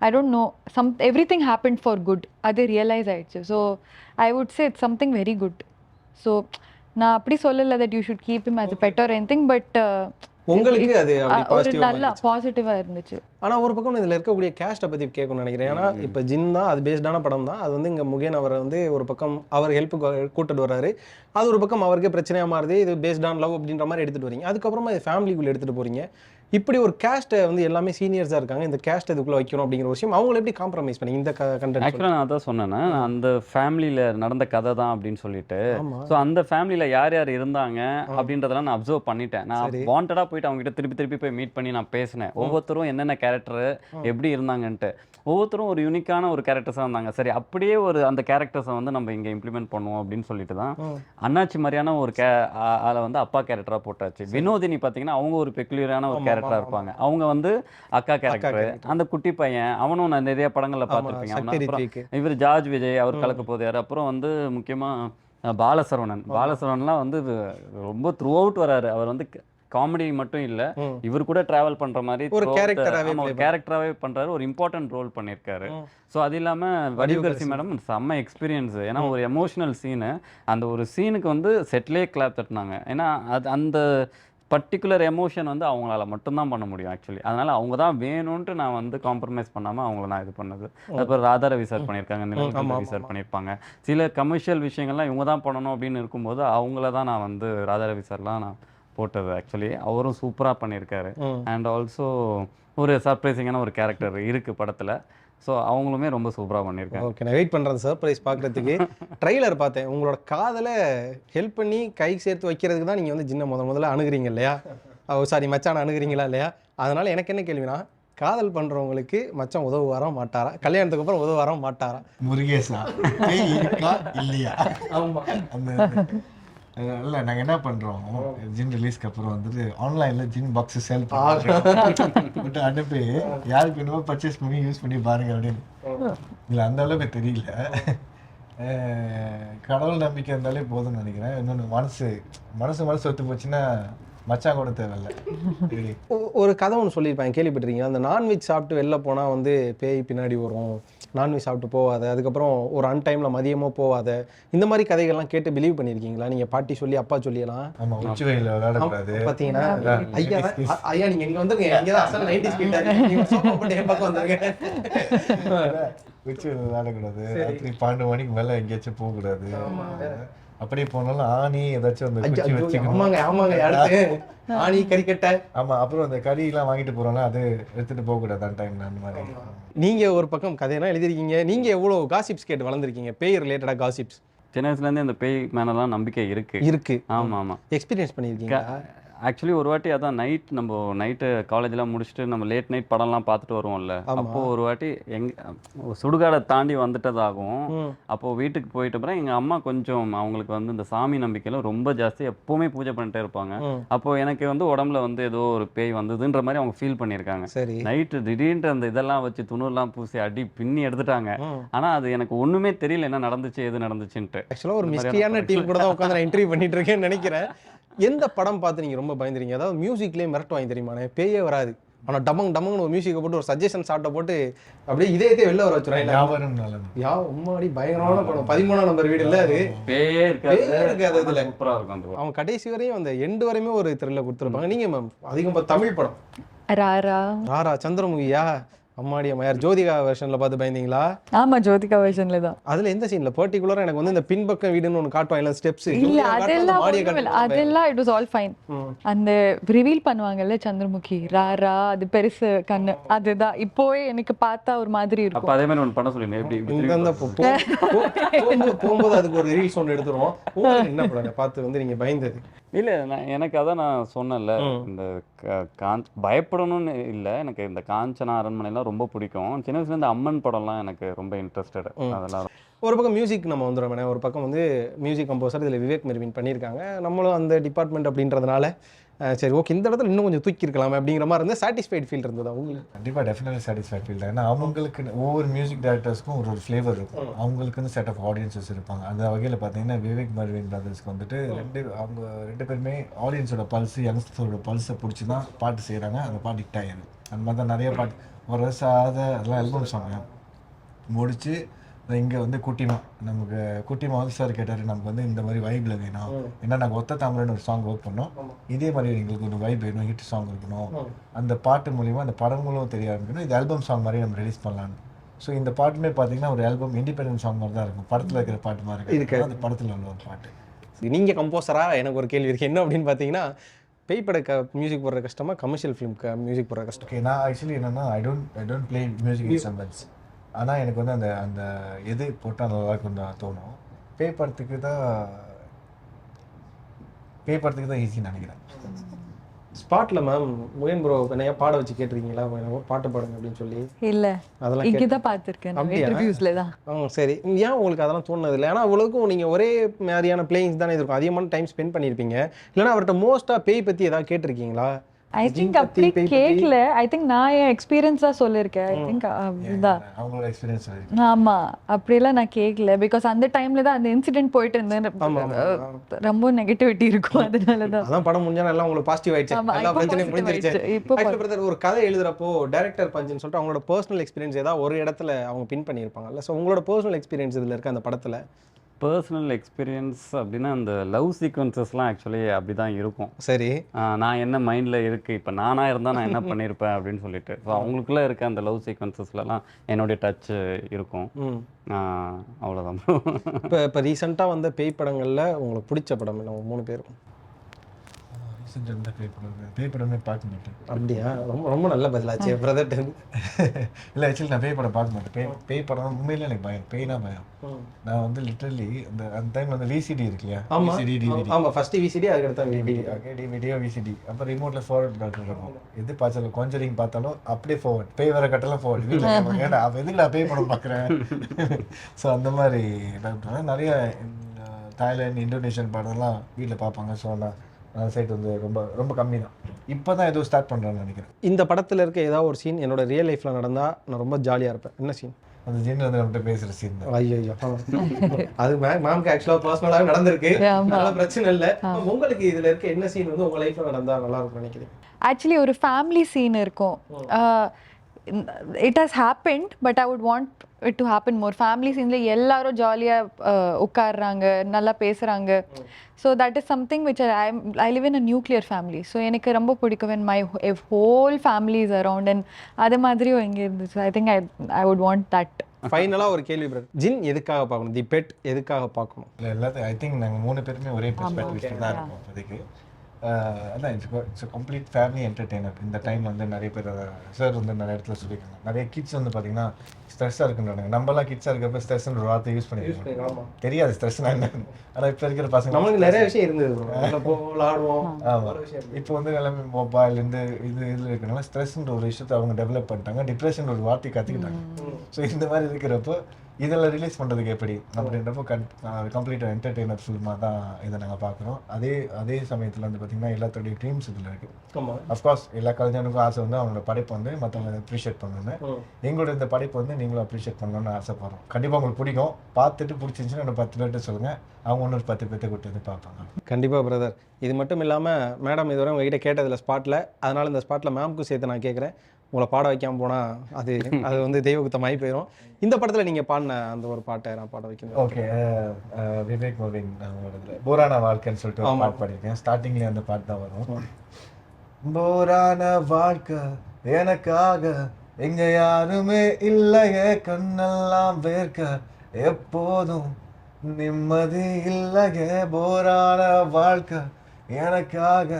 I don't know some everything happen for good அது ரியலைஸ் ஆயிடுச்சு. So I would say it's something very good so நான் அப்படி சொல்லலை that you should keep in a better and thing but உங்களுக்கு அது ஒரு பாசிட்டிவ் நல்ல பாசிட்டிவாக இருந்துச்சு. ஆனா ஒரு பக்கம் இதுல இருக்கக்கூடிய கேஸ்ட்டை பத்தி கேட்கணும்னு நினைக்கிறேன். ஏன்னா இப்ப ஜின் தான் அது பேஸ்டான படம் தான். அது வந்து இங்க முகேன் அவரை வந்து ஒரு பக்கம் அவர் ஹெல்ப்புக்கு கூட்டிட்டு வர்றாரு. அது ஒரு பக்கம் அவருக்கே பிரச்சனையா மாறுது. இது பேஸ்ட் ஆன் லவ் அப்படின்ற மாதிரி எடுத்துட்டு வரீங்க. அதுக்கப்புறமா இது ஃபேமிலிக்குள்ள எடுத்துட்டு போறீங்க. இப்படி ஒரு கேஸ்ட்டை வந்து எல்லாமே சீனியர்ஸா இருக்காங்க. இந்த கேஸ்ட் இதுக்குள்ள வைக்கணும் அப்படிங்கிற விஷயம். அவங்கள எப்படி காம்ப்ரமைஸ் பண்ணி இந்த கண்டென்ட் ஆக்சுவலாக நான் அதான் சொன்னேன்னா அந்த ஃபேமிலியில் நடந்த கதை தான் அப்படின்னு சொல்லிட்டு ஸோ அந்த ஃபேமிலியில் யார் யார் இருந்தாங்க அப்படின்றதெல்லாம் நான் அப்சர்வ் பண்ணிட்டேன். நான். வாண்டடாக போயிட்டு அவங்க கிட்ட திருப்பி திருப்பி போய் மீட் பண்ணி நான் பேசினேன். ஒவ்வொருத்தரும் என்னென்ன கேரக்டர் எப்படி இருந்தாங்கன்ட்டு. ஒவ்வொருத்தரும் ஒரு யூனிக்கான ஒரு கேரக்டர்ஸாக இருந்தாங்க சரி அப்படியே ஒரு அந்த கேரக்டர்ஸை வந்து நம்ம இங்கே இம்ப்ளிமெண்ட் பண்ணுவோம் அப்படின்னு சொல்லிட்டு தான். அண்ணாச்சி மாதிரியான ஒரு கே அதில் வந்து அப்பா கேரக்டராக போட்டாச்சு. வினோதினி பார்த்தீங்கன்னா அவங்க ஒரு பெக்குலியரான ஒரு கேரக்டராக இருப்பாங்க. அவங்க வந்து அக்கா கேரக்டர். அந்த குட்டி பையன் அவனும் நான் நிறைய படங்களில் பார்த்துருப்பீங்க இவர் ஜார்ஜ் விஜய் அவர் கலக்க போதார் அப்புறம் வந்து முக்கியமாக பாலசரவணன். பாலசரவணன்லாம் வந்து ரொம்ப த்ரூ அவுட் வராரு. அவர் வந்து காமெடி மட்டும் இல்லை. இவர் கூட டிராவல் பண்ற மாதிரி ஒரு ஒரு கேரக்டராகவே பண்றாரு ஒரு இம்பார்ட்டன்ட் ரோல் பண்ணியிருக்காரு. ஸோ அது இல்லாமல் வடிவுகரசி மேடம் செம்ம எக்ஸ்பீரியன்ஸ் ஏன்னா ஒரு எமோஷனல் சீனு அந்த ஒரு சீனுக்கு வந்து செட்லேயே கிளாப் தட்டினாங்க. ஏன்னா அது அந்த பர்டிகுலர் எமோஷன் வந்து அவங்களால மட்டும்தான் பண்ண முடியும் ஆக்சுவலி அதனால அவங்க தான் வேணும்ன்ட்டு நான் வந்து காம்ப்ரமைஸ் பண்ணாமல் அவங்கள நான் இது பண்ணது. அப்புறம் ராதா ரவி சார் பண்ணியிருக்காங்க நிலவு ரவி சார் பண்ணியிருப்பாங்க சில கமர்ஷியல் விஷயங்கள்லாம் இவங்க தான் பண்ணணும் அப்படின்னு இருக்கும்போது அவங்கள தான் நான் வந்து ராதா ரவி சார்லாம் நான் போட்டது ஆக்சுவலி அவரும் சூப்பராக பண்ணியிருக்காரு. அண்ட் ஆல்சோ ஒரு சர்ப்ரைசிங்கான ஒரு கேரக்டர் இருக்குது படத்தில். ஸோ அவங்களுமே ரொம்ப சூப்பராக பண்ணியிருக்காங்க. ஓகே நான் வெயிட் பண்ணுறேன் சர்ப்ரைஸ் பார்க்குறதுக்கு. ட்ரைலர் பார்த்தேன். உங்களோட காதலை ஹெல்ப் பண்ணி கை சேர்த்து வைக்கிறதுக்கு தான் நீங்கள் வந்து ஜின்ன முத முதல்ல அணுகுறீங்க இல்லையா? ஓ சாரி மச்சான் அணுகுறீங்களா இல்லையா? அதனால் எனக்கு என்ன கேள்வினா காதல் பண்ணுறவங்களுக்கு மச்சான் உதவுவாரா மாட்டாரா? கல்யாணத்துக்கு அப்புறம் உதவுவாரா மாட்டாரா? முருகேசா இல்லையா? ஆமாம் இல்லை நாங்கள் என்ன பண்ணுறோம் ஜின் ரிலீஸ்க்கு அப்புறம் வந்துட்டு ஆன்லைனில் ஜின் பாக்ஸ் சேல் பண்ணுறோம் அனுப்பி யாருக்கு வேணுமோ பர்ச்சேஸ் பண்ணி யூஸ் பண்ணி பாருங்க அப்படின்னு. இல்லை அந்த அளவுக்கு தெரியல. கடவுள் நம்பிக்கை இருந்தாலே போதும்னு நினைக்கிறேன். இன்னொன்று மனசு மனசு மனசு ஒத்து போச்சுன்னா மச்சான் கூட தேவையில்ல. ஒரு கதை ஒன்று சொல்லியிருப்பாங்க கேள்விப்பட்டிருக்கீங்க அந்த நான்வெஜ் சாப்பிட்டு வெளில போனால் வந்து பேய் பின்னாடி வரும் நான்வெஜ் சாப்பிட்டு போகாத அதுக்கப்புறம் ஒரு அன்டைமில் மதியமோ போகாத இந்த மாதிரி கதைகள்லாம் கேட்டு பிலீவ் பண்ணியிருக்கீங்க நீங்கள் பாட்டி சொல்லி அப்பா சொல்லியெல்லாம்? ஆமா உச்சி வெயில விளையாடக்கூடாது. பார்த்தீங்கன்னா ஐயா ஐயா நீங்கள் இங்கே வந்துருங்க. இங்கே தான் அசல் நைன்டி ஸ்பீட் நீங்கள் சோஃபா போட்டு என் பக்கம் வந்துருங்க. உச்சி வெயில விளையாடக்கூடாது. ராத்திரி பன்னெண்டு மணிக்கு மேல எங்கேயாச்சும் போகக்கூடாது. அப்படியே போனாலும் ஆணி ஏதாச்சும் அந்த குச்சி வச்சுக்கணும். ஆமாங்க ஆமாங்க அடுத்து ஆணி கறிக்கட்டை. ஆமா அப்புறம் அந்த கறி எல்லாம் வாங்கிட்டு போறோம்ல அது எடுத்துட்டு போக கூடாது அந்த டைம்ல அந்த மாதிரி. நீங்க ஒரு பக்கம் கதையெல்லாம் எழுதிருக்கீங்க நீங்க எவ்வளவு காசிப்ஸ் கேட்டு வளர்ந்துருக்கீங்க? பேய் ரிலேட்டடா காசிப்ஸ் சின்ன வயசுலேருந்தே இந்த பேய் மேலெல்லாம் நம்பிக்கை இருக்கு. இருக்கு. ஆமா ஆமா. எக்ஸ்பீரியன்ஸ் பண்ணியிருக்கீங்க ஆக்சுவலி ஒரு வாட்டி அதான் நைட் நம்ம நைட்டு காலேஜ்லாம் முடிச்சுட்டு நம்ம லேட் நைட் படம்லாம் பார்த்துட்டு வருவோம்ல ஆமா. அப்போ ஒரு வாட்டி எங்க சுடுகாடை தாண்டி வந்துட்டதாகும் ம். அப்போ வீட்டுக்கு போயிட்ட அப்புறம் எங்க அம்மா கொஞ்சம் அவங்களுக்கு வந்து இந்த சாமி நம்பிக்கையில ரொம்ப ஜாஸ்தி எப்பவுமே பூஜை பண்ணிட்டே இருப்பாங்க ம். அப்போ எனக்கு வந்து உடம்புல வந்து ஏதோ ஒரு பேய் வந்ததுன்ற மாதிரி அவங்க ஃபீல் பண்ணியிருக்காங்க நைட்டு திடீர்னு அந்த இதெல்லாம் வச்சு துணுர்லாம் பூசி அடி பின்னி எடுத்துட்டாங்க ம். ஆனா அது எனக்கு ஒண்ணுமே தெரியல என்ன நடந்துச்சு எது நடந்துச்சுன்ட்டு ஆக்சுவலாக ஒரு மிஸ்டியான டீம் கூட தான் உட்காந்து நான் இன்டர்வியூ பண்ணிட்டு இருக்கேன்னு நினைக்கிறேன் எந்த படம் பார்த்து நீங்க ரொம்ப பயந்துறீங்க? அதாவது மியூசிக்லேயே மிரட்டு வாங்கி தெரியுமாண்ணே பேயே வராது. ஆனா டமங் டமங்னு ஒரு மியூசிக்கை போட்டு ஒரு சஜஷன் சாட்டை போட்டு அப்படியே இதயத்தையே வெளில வர வச்சுருவாங்க வியாபாரம் நல்லது. யா உம்மாடி பயங்கரமான படம். பதிமூணாம் நம்பர் வீடு இல்ல அது. பேயே இருக்காது. அதுல. அவங்க கடைசி வரையும் அந்த எண்டு வரையுமே ஒரு த்ரில்ல கொடுத்துருப்பாங்க. நீங்க மேம் அதிகம் தமிழ் படம். ராரா. ராரா சந்திரமுகியா? அம்மாடி அம்மையார் ஜோதிகா வெர்ஷன்ல பார்த்து பயந்தீங்களா? ஆமா ஜோதிகா வெர்ஷன்ல தான். அதுல எந்த சீன்ல பர்டிகுலரா எனக்கு வந்து இந்த பின்பக்கம் வீடுன்னு ஒன்று காட்டுவாங்க ஸ்டெப்ஸ் இல்ல அதெல்லாம் அதெல்லாம் இட் வாஸ் ஆல் ஃபைன். அந்த ரிவீல் பண்ணுவாங்கல்ல சந்திரமுகி ராரா அது பெருசு கண்ணு அதுதான். இப்போவே எனக்கு பார்த்தா ஒரு மாதிரி அப்ப இருக்கும் அதே மாதிரி ஒன்று பண்ண சொல்லுங்க எப்படி போகும்போது அதுக்கு ஒரு ரீல்ஸ் ஒன்று எடுத்துருவோம். என்ன படம்? பார்த்து வந்து நீங்க பயந்தது. இல்ல நான் எனக்கு அதான் நான் சொன்னேன்ல. இந்த க- காஞ் பயப்படணும்னு இல்ல எனக்கு இந்த காஞ்சனா அரண்மனைலாம் ரொம்ப பிடிக்கும். சின்ன வயசுல இந்த அம்மன் படம்லாம் எனக்கு ரொம்ப இன்ட்ரெஸ்டட் அதெல்லாம் ஒரு பக்கம் மியூசிக் நம்ம வந்துடும் ஒரு பக்கம் வந்து மியூசிக் கம்போசர் இதில் விவேக் மெர்வின் பண்ணியிருக்காங்க. நம்மளும் அந்த டிபார்ட்மெண்ட் அப்படின்றதுனால சரி ஓகே இந்த இடத்துல இன்னும் கொஞ்சம் தூக்கி இருக்கலாமே அப்படிங்கிற மாதிரி இருந்தால் சாட்டிஸ்ஃபைட் ஃபீல் இருந்ததா உங்களுக்கு? கண்டிப்பாக டெஃபினெட்லி சாட்டிஸ்ஃபைட் ஃபீல் ஏன்னா அவங்களுக்கு ஒவ்வொரு மியூசிக் டைரக்டர்ஸ்க்கும் ஒரு ஒரு ஃப்ளேவர் இருக்கும். அவங்களுக்குன்னு செட் ஆஃப் ஆடியன்சஸ் இருப்பாங்க. அந்த வகையில் பார்த்தீங்கன்னா விவேக் மர்வின் பிரதர்ஸ்க்கு வந்துட்டு ரெண்டு அவங்க ரெண்டு பேருமே ஆடியன்ஸோட பல்ஸ் யங்ஸ்டர்ஸோட பல்ஸை பிடிச்சி தான் பாட்டு செய்கிறாங்க அந்த பாட்டு ஹிட் ஆகிடுது அந்த மாதிரி தான் நிறைய பாட்டு ஒரு வருஷம் ஆகாத. அதெல்லாம் ஆல்பம் சாங் முடிச்சு இங்கே வந்து குட்டிமா. நமக்கு குட்டிமா வந்து சார் கேட்டார் நமக்கு வந்து இந்த மாதிரி வைப்பில் வேணும். ஏன்னா நாங்கள் ஒத்த தாமரைன்னு ஒரு சாங் ஒர்க் பண்ணோம். இதே மாதிரி எங்களுக்கு ஒரு வைப் வேணும் ஹிட் சாங் இருக்கணும். அந்த பாட்டு மூலிமா அந்த படம் மூலம் தெரிய ஆரம்பிக்கணும். இது ஆல்பம் சாங் மாதிரி நம்ம ரிலீஸ் பண்ணலான்னு ஸோ இந்த பாட்டுமே பார்த்தீங்கன்னா ஒரு ஆல்பம் இண்டிபெண்டன்ட் சாங் மாதிரி தான் இருக்கும். படத்தில் இருக்கிற பாட்டு மாதிரி இருக்கு. அந்த படத்தில் உள்ள ஒரு பாட்டு. நீங்கள் கம்போசரா எனக்கு ஒரு கேள்வி இருக்குது என்ன அப்படின்னு பார்த்தீங்கன்னா பேய் பட க மியூசிக் போடுற கஷ்டமா கமர்ஷியல் ஃபிலிம்க்கு மியூசிக் போடுற கஷ்டம்? ஓகே நான் ஆக்சுவலி என்னன்னா I don't I don't play music instruments ஆனால் எனக்கு வந்து அந்த அந்த எது போட்டால் நல்லா இருக்கும்னு தான் தோணும். பே படத்துக்கு தான் பே படத்துக்கு தான் ஈஸின்னு நினைக்கிறேன். ஸ்பாட்டில் மேம் முயன் ப்ரோ என்னையா பாட வச்சு கேட்டிருக்கீங்களா? எனக்கு பாட்டு பாடுங்க அப்படின்னு சொல்லி. இல்ல அதெல்லாம் இங்கே தான் பார்த்துருக்கேன். அப்படியா? ரிவ்யூஸ்ல தான். ஆ சரி. ஏன் உங்களுக்கு அதெல்லாம் தோணுது இல்லை ஏன்னா அவ்வளோக்கும் நீங்கள் ஒரே மாதிரியான பிளேயிங்ஸ் தானே இருக்கும். அதிகமான டைம் ஸ்பெண்ட் பண்ணியிருப்பீங்க இல்லைன்னா அவர்கிட்ட மோஸ்ட்டாக பேய் பற்றி ஏதாவது கேட்டிருக்கீங்களா? ஐ திங்க் அப்படி? கேட்கல ஐ திங்க் நான் என் எக்ஸ்பீரியன்ஸ் தான் சொல்லியிருக்கேன் ஐ திங்க் அதுதான் அவங்களோட எக்ஸ்பீரியன்ஸ் ஆமா. நான் கேட்கல பிகாஸ் அந்த டைம்ல தான் அந்த இன்சிடென்ட் போயிட்டு இருந்தேன். ரொம்ப நெகட்டிவிட்டி இருக்கும். அதனால தான் அதான் படம் முடிஞ்சா எல்லாம் உங்களுக்கு பாசிட்டிவ் ஆயிடுச்சு. எல்லா பிரச்சனையும் முடிஞ்சிருச்சு. இப்போ பிரதர் ஒரு கதை எழுதுறப்போ டைரக்டர் பஞ்சுன்னு சொல்லிட்டு அவங்களோட பர்சனல் எக்ஸ்பீரியன்ஸ் ஏதாவது ஒரு இடத்துல அவங்க பின் பண்ணியிருப்பாங்கல்ல. ஸோ உங்களோட பர்சனல் எக்ஸ்பீரியன்ஸ் இதில் இருக்க அந்த படத்தில். பர்சனல் எக்ஸ்பீரியன்ஸ் அப்படின்னா அந்த லவ் சீக்வன்சஸ்லாம் ஆக்சுவலி அப்படி தான் இருக்கும். சரி. நான் என்ன மைண்டில் இருக்குது இப்போ நானாக இருந்தால் நான் என்ன பண்ணியிருப்பேன் அப்படின்னு சொல்லிட்டு. ஸோ அவங்களுக்குள்ளே இருக்க அந்த லவ் சீக்வன்சஸ்லலாம் என்னுடைய டச் இருக்கும். அவ்வளவுதான். இப்போ இப்போ ரீசெண்டாக வந்த பேய் படங்களில் உங்களுக்கு பிடிச்ச படம் இல்லை உங்க மூணு பேரும். ரீசெண்டாக பே படம் பே படமே பார்க்க மாட்டேன். அப்படியா? ரொம்ப ரொம்ப நல்ல பதிலாச்சு பிரதர் இல்லை ஆக்சுவலி நான் பேய் படம் பார்க்க மாட்டேன். பேய் பேய் படம் உண்மையிலே எனக்கு பயம். பேய்னா பயம். நான் வந்து லிட்டரலி அந்த அந்த டைம் வந்து விசிடி இருக்கு இல்லையா ஆமா. விசிடி டிவிடி ஆமா ஃபர்ஸ்ட் விசிடி அதுக்கு அடுத்த டிவிடி ஓகே டிவிடியோ விசிடி அப்போ ரிமோட்டில் ஃபார்வர்ட் பட்டன் இருக்கும் எது பார்த்தாலும் கொஞ்சரிங் பார்த்தாலும் அப்படியே ஃபார்வர்ட் பேய் வர கட்டெல்லாம் ஃபார்வர்ட் வீட்டில் ஏன்டா அப்போ எதுக்கு நான் பேய் படம் பார்க்குறேன் ஸோ அந்த மாதிரி டாக்டர் நிறைய தாய்லாந்து இந்தோனேஷியன் படம்லாம் வீட்டில் பார்ப்பாங்க ஸோ நான் அந்த சைட் வந்து ரொம்ப ரொம்ப கம்மி தான் இப்போ தான் ஏதோ ஸ்டார்ட் பண்ணுறேன்னு நினைக்கிறேன். இந்த படத்தில் இருக்க ஏதாவது ஒரு சீன் என்னோட ரியல் லைஃப்பில் நடந்தால் நான் ரொம்ப ஜாலியாக இருப்பேன். என்ன சீன் அந்த ஜின் வந்து நம்மகிட்ட பேசுகிற சீன் தான். ஐயோ அது மேம் மேம்க்கு ஆக்சுவலாக பர்சனலாகவே நடந்திருக்கு. அதனால பிரச்சனை இல்லை. உங்களுக்கு இதுல இருக்க என்ன சீன் வந்து உங்க லைஃப்ல நடந்தா நல்லா இருக்கும் நினைக்கிறேன் ஆக்சுவலி ஒரு ஃபேமிலி சீன் இருக்கும். It has happened but I would want it to happen more family சீனில் எல்லாரும் ஜாலியாக உட்காடுறாங்க நல்லா பேசுகிறாங்க so that is something which I I live in a nuclear family so எனக்கு ரொம்ப பிடிக்கும் when my whole family is around and அது மாதிரியும் இங்கே இருந்துச்சு. I think I I would want that ஃபைனலா ஒரு கேள்வி பிரதர் ஜின் எதுக்காக பார்க்கணும்? தி பெட் எதுக்காக பார்க்கணும்? இல்லை எல்லாத்தையும் ஐ திங்க் நாங்கள் மூணு பேருமே ஒரே பெர்ஸ்பெக்டிவ் தான் இருக்கோம் இப்போதைக்கு. அதான் it's it's complete family entertainer இந்த டைம் வந்து நிறைய பேர் சார் வந்து நிறைய இடத்துல சொல்லியிருக்காங்க. நிறைய கிட்ஸ் வந்து பார்த்தீங்கன்னா ஸ்ட்ரெஸ்ஸாக இருக்குன்றாங்க நம்மலாம் கிட்ஸாக இருக்கப்ப ஸ்ட்ரெஸ்ன்ற ஒரு வார்த்தை யூஸ் பண்ணிருக்கோம். தெரியாது ஸ்ட்ரெஸ்னா என்ன? ஆனால் இப்போ இருக்கிற பசங்க நம்மளுக்கு நிறைய விஷயம் இருந்தது விளாடுவோம் ஆமா. இப்போ வந்து எல்லாமே மொபைல் இந்த இது இதில் இருக்கனால ஸ்ட்ரெஸ்ன்ற ஒரு விஷயத்தை அவங்க டெவலப் பண்ணிட்டாங்க. டிப்ரெஷன் ஒரு வார்த்தை கற்றுக்கிட்டாங்க ஸோ இந்த மாதிரி இருக்கிறப்போ இதில் ரிலீஸ் பண்ணுறதுக்கு எப்படி? அப்படின்றப்போ கன் கம்ப்ளீட்டாக என்டர்டெய்னர் ஃபில்மாக தான் இதை நாங்கள் பார்க்குறோம். அதே அதே சமயத்தில் வந்து பார்த்திங்கன்னா எல்லாத்தோடைய ட்ரீம்ஸ் இதில் இருக்குது அஃப்கோர்ஸ் எல்லா கலைஞனுக்கும் ஆசை வந்து அவங்களோட படைப்பு வந்து மற்றவங்க அப்ரிஷியேட் பண்ணணும்னு. எங்களோட இந்த படைப்பு வந்து நீங்களும் அப்ரிஷியேட் பண்ணணும்னு ஆசைப்படுறோம். கண்டிப்பாக உங்களுக்கு பிடிக்கும். பார்த்துட்டு பிடிச்சிருந்துச்சுன்னா இன்னும் பத்து பேர்கிட்ட சொல்லுங்கள் அவங்க இன்னொரு பத்து பேர்த்த கூட்டு வந்து பார்ப்பாங்க. கண்டிப்பா பிரதர் இது மட்டும் இல்லாம மேடம் இதுவரை உங்ககிட்ட கேட்டதில்ல ஸ்பாட்ல அதனால இந்த ஸ்பாட்ல மேம்க்கும் சேர்த்து நான் கேட்குறேன். உங்களை பாட வைக்காம போனா அது அது வந்து தெய்வகுத்தமாகி போயிடும் இந்த படத்துல நீங்க பாடின அந்த ஒரு பாட்டை நான் பாட வைக்கணும் ஓகே விவேக் மோவின் போரான வாழ்க்கைன்னு சொல்லிட்டு பாட்டு பாடியிருக்கேன். ஸ்டார்டிங்லேயே அந்த பாட்டு தான் வரும். போரான வாழ்க்கை எனக்காக எங்க யாருமே இல்லையே. கண்ணெல்லாம் வேர்க்க எப்போதும் நிம்மதி இல்லையே. போரான வாழ்க்கை எனக்காக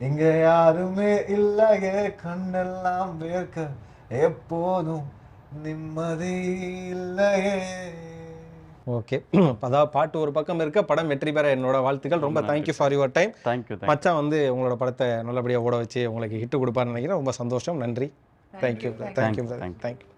இங்க யாருமே இல்லையே கண்ணெல்லாம் வேர்க்க எப்போதும் நிம்மதி இல்லையே. ஓகே. அதாவது பாட்டு ஒரு பக்கம் இருக்க படம் வெற்றி பெற என்னோட வாழ்த்துக்கள். ரொம்ப thank you for your time thank you மச்சான் வந்து உங்களோட படத்தை நல்லபடியாக ஓட வச்சு உங்களுக்கு ஹிட் கொடுப்பாருன்னு நினைக்கிறேன். ரொம்ப சந்தோஷம். நன்றி. Thank you thank you. தேங்க்யூ